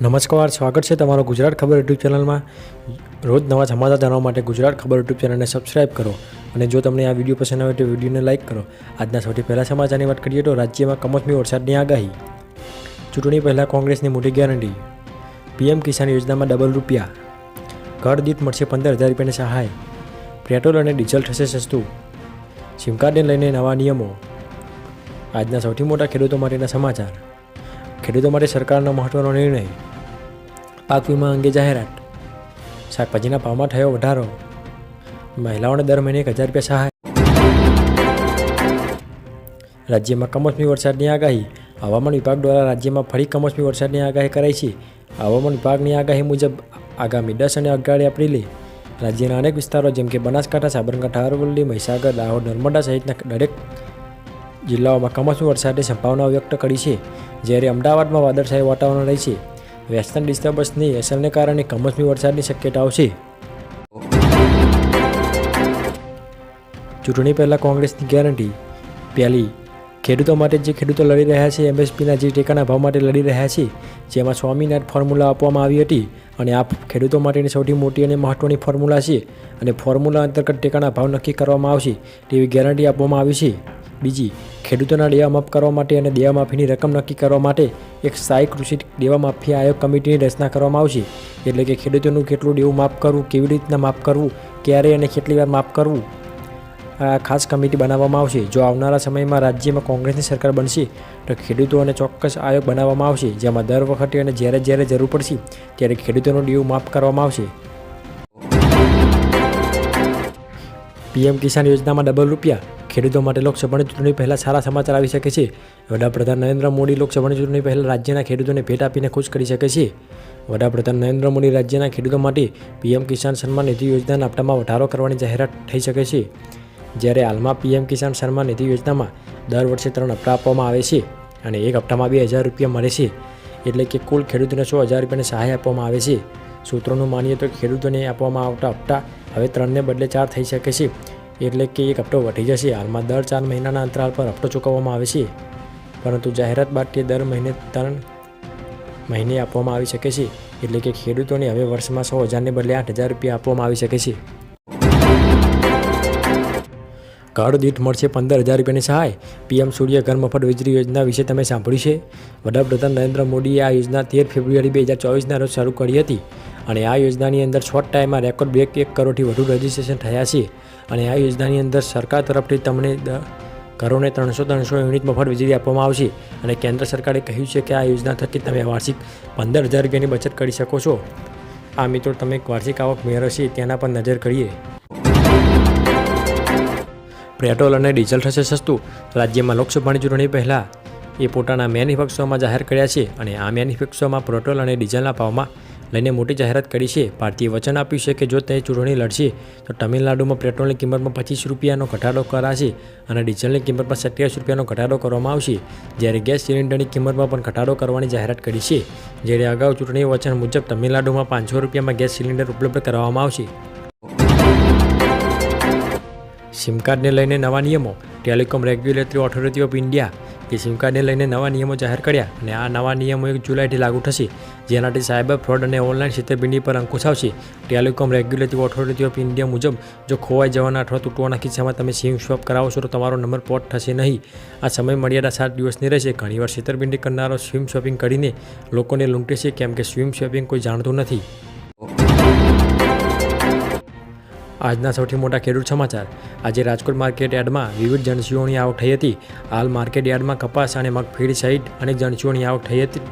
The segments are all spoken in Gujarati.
નમસ્કાર, સ્વાગત છે તમારો ગુજરાત ખબર યુટ્યુબ ચેનલમાં. રોજ નવા સમાચાર જાણવા માટે ગુજરાત ખબર યુટ્યુબ ચેનલને સબસ્ક્રાઇબ કરો અને જો તમને આ વીડિયો પસંદ આવે તો વિડીયોને લાઇક કરો. આજના સૌથી પહેલા સમાચારની વાત કરીએ તો રાજ્યમાં કમોસમી વરસાદની આગાહી. ચૂંટણી પહેલાં કોંગ્રેસની મોટી ગેરંટી. પીએમ કિસાન યોજનામાં ડબલ રૂપિયા. ઘર દીઠ મળશે પંદર હજાર રૂપિયાની સહાય. પેટ્રોલ અને ડીઝલ થશે સસ્તું. સિમ કાર્ડને લઈને નવા નિયમો. આજના સૌથી મોટા ખેડૂતો માટેના સમાચાર. ખેડૂતો માટે સરકારનો મહત્વનો નિર્ણય. પાક વીમા અંગે જાહેરાત. શાકભાજીના ભાવમાં થયો વધારો. મહિલાઓને દર મહિને એક હજાર રૂપિયા સહાય. રાજ્યમાં કમોસમી વરસાદની આગાહી. હવામાન વિભાગ દ્વારા રાજ્યમાં ફરી કમોસમી વરસાદની આગાહી કરાઈ છે. હવામાન વિભાગની આગાહી મુજબ આગામી દસ અને અગિયાર એપ્રિલે રાજ્યના અનેક વિસ્તારો જેમ કે બનાસકાંઠા, સાબરકાંઠા, અરવલ્લી, મહીસાગર, દાહોદ, નર્મદા સહિતના દરેક જિલ્લાઓમાં કમોસમી વરસાદની સંભાવના વ્યક્ત કરી છે? જ્યારે અમદાવાદમાં વાદળછાયું વાતાવરણ રહેશે વેસ્ટર્ન ડિસ્ટર્બન્સની અસરને કારણે કમોસમી વરસાદની શક્યતાઓ છે. ચૂંટણી પહેલાં કોંગ્રેસની ગેરંટી. પહેલી, ખેડૂતો માટે જે ખેડૂતો લડી રહ્યા છે, એમએસપીના જે ટેકાના ભાવ માટે લડી રહ્યા છે, જેમાં સ્વામીનાથ ફોર્મ્યુલા આપવામાં આવી હતી અને આ ખેડૂતો માટેની સૌથી મોટી અને મહત્ત્વની ફોર્મ્યુલા છે અને ફોર્મ્યુલા અંતર્ગત ટેકાના ભાવ નક્કી કરવામાં આવશે તેવી ગેરંટી આપવામાં આવી છે. બીજી, ખેડૂતોના દેવા માફ કરવા માટે અને દેવા માફીની રકમ નક્કી કરવા માટે એક સ્થાયી કૃષિ દેવા માફી આયોગ કમિટીની રચના કરવામાં આવશે. એટલે કે ખેડૂતોનું કેટલું દેવું માફ કરવું, કેવી રીતના માફ કરવું, ક્યારે અને કેટલી વાર માફ કરવું, આ ખાસ કમિટી બનાવવામાં આવશે. જો આવનારા સમયમાં રાજ્યમાં કોંગ્રેસની સરકાર બનશે, તો ખેડૂતોને ચોક્કસ આયોગ બનાવવામાં આવશે, જેમાં દર વખતે અને જ્યારે જ્યારે જરૂર પડશે, ત્યારે ખેડૂતોનો દેવું માફ કરવામાં આવશે. પીએમ કિસાન યોજનામાં ડબલ રૂપિયા ખેડૂતો માટે લોકસભાની ચૂંટણી પહેલાં સારા સમાચાર આવી શકે છે. વડાપ્રધાન નરેન્દ્ર મોદી લોકસભાની ચૂંટણી પહેલાં રાજ્યના ખેડૂતોને ભેટ આપીને ખુશ કરી શકે છે. વડાપ્રધાન નરેન્દ્ર મોદી રાજ્યના ખેડૂતો માટે પીએમ કિસાન સન્માન નિધિ યોજનાના આપટામાં વધારો કરવાની જાહેરાત થઈ શકે છે. જ્યારે હાલમાં પીએમ કિસાન સન્માન નિધિ યોજનામાં દર વર્ષે ત્રણ હપ્તા આપવામાં આવે છે અને એક હપ્તામાં બે હજાર રૂપિયા મળે છે. એટલે કે કુલ ખેડૂતોને સો હજાર રૂપિયાની સહાય આપવામાં આવે છે. સૂત્રોનું માનીએ તો ખેડૂતોને આપવામાં આવતા હપ્તા હવે ત્રણને બદલે ચાર થઈ શકે છે. એટલે કે એક હપ્તો વધી જશે. હાલમાં દર ચાર મહિનાના અંતરાલ પર હપ્તો ચૂકવવામાં આવે છે. પરંતુ જાહેરાત બાદ તે દર મહિને ત્રણ મહિને આપવામાં આવી શકે છે. એટલે કે ખેડૂતોને હવે વર્ષમાં સો હજારને બદલે આઠ હજાર રૂપિયા આપવામાં આવી શકે છે. ઘર દીઠ મળશે પંદર હજાર રૂપિયાની સહાય. પીએમ સૂર્ય ઘર મફત વીજળી યોજના વિશે તમે સાંભળ્યું છે. વડાપ્રધાન નરેન્દ્ર મોદીએ આ યોજના તેર ફેબ્રુઆરી બે હજાર ચોવીસના રોજ શરૂ કરી હતી અને આ યોજનાની અંદર શોર્ટ ટાઈમમાં રેકોર્ડ બ્રેક એક કરોડથી વધુ રજીસ્ટ્રેશન થયા છે. અને આ યોજનાની અંદર સરકાર તરફથી તમને ઘરોને ત્રણસો ત્રણસો યુનિટ મફત વીજળી આપવામાં આવશે. અને કેન્દ્ર સરકારે કહ્યું છે કે આ યોજના થકી તમે વાર્ષિક પંદર હજાર રૂપિયાની બચત કરી શકો છો. આ મિત્રો, તમે વાર્ષિક આવક મેળવશે, તેના પર નજર કરીએ. પેટ્રોલ અને ડીઝલ થશે સસ્તું. રાજ્યમાં લોકસભાની ચૂંટણી પહેલાં એ પોતાના મેન્યુફેક્ચરોમાં જાહેર કર્યા છે અને આ મેન્યુફેક્ચરોમાં પેટ્રોલ અને ડીઝલના ભાવમાં લઈને મોટી જાહેરાત કરી છે. ભારતીય વચન આપ્યું છે કે જો તે ચૂંટણી લડશે, તો તમિલનાડુમાં પેટ્રોલની કિંમતમાં પચીસ રૂપિયાનો ઘટાડો કરાશે અને ડીઝલની કિંમતમાં સત્યાવીસ રૂપિયાનો ઘટાડો કરવામાં આવશે. જ્યારે ગેસ સિલિન્ડરની કિંમતમાં પણ ઘટાડો કરવાની જાહેરાત કરી છે. જ્યારે અગાઉ ચૂંટણી વચન મુજબ તમિલનાડુમાં પાંચસો રૂપિયામાં ગેસ સિલિન્ડર ઉપલબ્ધ કરાવવામાં આવશે. સિમ કાર્ડને લઈને નવા નિયમો. Telecom regulatory authority of India કે સિમ કાર્ડને લઈને નવા નિયમો જાહેર કર્યા અને આ નવા નિયમો એક જુલાઈથી લાગુ થશે. જેનાથી સાયબર ફ્રોડ અને ઓનલાઈન છેતરપિંડી પર અંકુશ આવશે. Telecom regulatory authority of India મુજબ, જો ખોવાઈ જવાના અથવા તૂટવાના કિસ્સામાં તમે સિમ સ્વેપ કરાવો છો, તો તમારો નંબર પોર્ટ થશે નહીં. આ સમય મર્યાદા સાત દિવસની રહેશે. ઘણીવાર છેતરપિંડી કરનારો સ્વિમ શોપિંગ કરીને લોકોને લૂંટે છે, કેમ કે સ્વિમ શોપિંગ કોઈ જાણતું નથી. આજના સૌથી મોટા ખેડૂત સમાચાર. આજે રાજકોટ માર્કેટ યાર્ડમાં વિવિધ જણસીઓની આવક થઈ હતી. હાલ માર્કેટ યાર્ડમાં કપાસ અને મગફળી સહિત અનેક જણસીઓની આવક થઈ હતી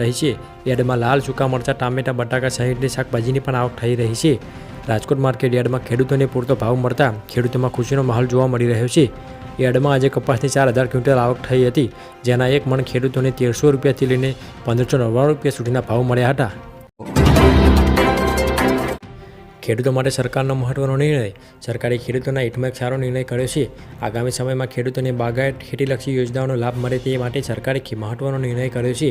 રહી છે. યાર્ડમાં લાલ સૂકા મરચાં, ટામેટા, બટાકા સહિતની શાકભાજીની પણ આવક થઈ રહી છે. રાજકોટ માર્કેટ યાર્ડમાં ખેડૂતોને પૂરતો ભાવ મળતા ખેડૂતોમાં ખુશીનો માહોલ જોવા મળી રહ્યો છે. યાર્ડમાં આજે કપાસની ચાર હજાર ક્વિન્ટલ આવક થઈ હતી, જેના એક મણ ખેડૂતોને તેરસો રૂપિયાથી લઈને પંદરસો નવ્વાણું રૂપિયા સુધીના ભાવ મળ્યા હતા. ખેડૂતો માટે સરકારનો મહત્વનો નિર્ણય. સરકારે ખેડૂતોના હિતમાં એક સારો નિર્ણય કર્યો છે. આગામી સમયમાં ખેડૂતોને બાગાયત ખેતીલક્ષી યોજનાઓનો લાભ મળે તે માટે સરકારે મહત્વનો નિર્ણય કર્યો છે.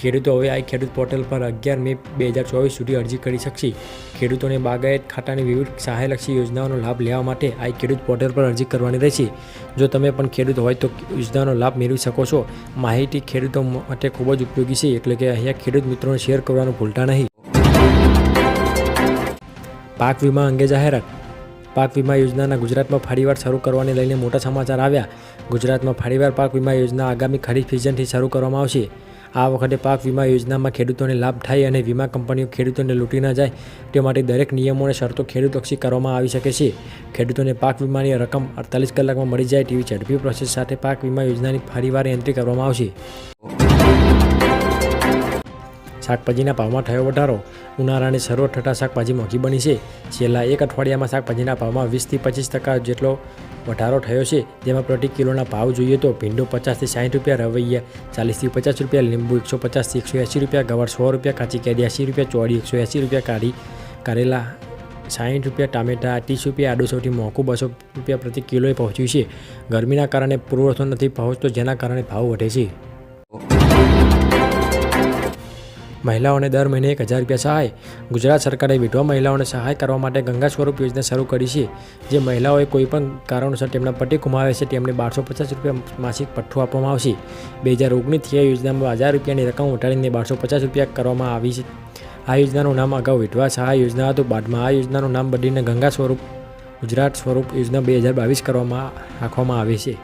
ખેડૂતો હવે આ ખેડૂત પોર્ટલ પર અગિયાર મે બે હજાર ચોવીસ સુધી અરજી કરી શકશે. ખેડૂતોને બાગાયત ખાતાની વિવિધ સહાયલક્ષી યોજનાઓનો લાભ લેવા માટે આ ખેડૂત પોર્ટલ પર અરજી કરવાની રહેશે. જો તમે પણ ખેડૂત હોય તો યોજનાનો લાભ મેળવી શકો છો. માહિતી ખેડૂતો માટે ખૂબ જ ઉપયોગી છે, એટલે કે અહીંયા ખેડૂત મિત્રોને શેર કરવાનું ભૂલતા નહીં. પાક વીમા અંગે જાહેરાત. પાક વીમા યોજનાના ગુજરાતમાં ફરીવાર શરૂ કરવાને લઈને મોટા સમાચાર આવ્યા. ગુજરાતમાં ફરીવાર પાક વીમા યોજના આગામી ખરીફ સિઝનથી શરૂ કરવામાં આવશે. આ વખતે પાક વીમા યોજનામાં ખેડૂતોને લાભ થાય અને વીમા કંપનીઓ ખેડૂતોને લૂંટી ન જાય. તે માટે દરેક નિયમો અને શરતો ખેડૂતલક્ષી કરવામાં આવી શકે છે. ખેડૂતોને પાક વીમાની રકમ અડતાલીસ કલાકમાં મળી જાય તેવી ઝડપી પ્રોસેસ સાથે પાક વીમા યોજનાની ફરીવાર એન્ટ્રી કરવામાં આવશે. શાકભાજીના ભાવમાં થયો વધારો. ઉનાળાની શરૂઆત થતાં શાકભાજી મોંઘી બની છે. છેલ્લા એક અઠવાડિયામાં શાકભાજીના ભાવમાં વીસથી પચીસ ટકા જેટલો વધારો થયો છે. જેમાં પ્રતિ કિલોના ભાવ જોઈએ તો ભીંડો પચાસથી સાઠ રૂપિયા, રવૈયા ચાલીસથી પચાસ રૂપિયા, લીંબુ એકસો પચાસથી એકસો એંસી રૂપિયા, ગવાર સો રૂપિયા, કાચી કેરી એંસી રૂપિયા, ચોળી એકસો એંસી રૂપિયા કાઢી કારેલા સાઠ રૂપિયા, ટામેટા ત્રીસ રૂપિયા આડું સૌથી મોંઘું બસો રૂપિયા પ્રતિ કિલોએ પહોંચ્યું છે. ગરમીના કારણે પુરવઠો નથી પહોંચતો, જેના કારણે ભાવ વધે છે. મહિલાઓને દર મહિને એક હજાર રૂપિયા સહાય. ગુજરાત સરકારે વિધવા મહિલાઓને સહાય કરવા માટે ગંગા સ્વરૂપ યોજના શરૂ કરી છે, જે મહિલાઓએ કોઈપણ કારણોસર તેમના પતિ ગુમાવે છે તેમને બારસો પચાસ રૂપિયા માસિક પઠ્ઠું આપવામાં આવશે. બે હજાર ઓગણીસથી આ યોજનામાં હજાર રૂપિયાની રકમ ઉઠાડીને બારસો પચાસ રૂપિયા કરવામાં આવી છે. આ યોજનાનું નામ અગાઉ વિધવા સહાય યોજના હતું. બાદમાં આ યોજનાનું નામ બદલીને ગંગા સ્વરૂપ ગુજરાત સ્વરૂપ યોજના બે હજાર બાવીસ કરવામાં રાખવામાં આવી છે.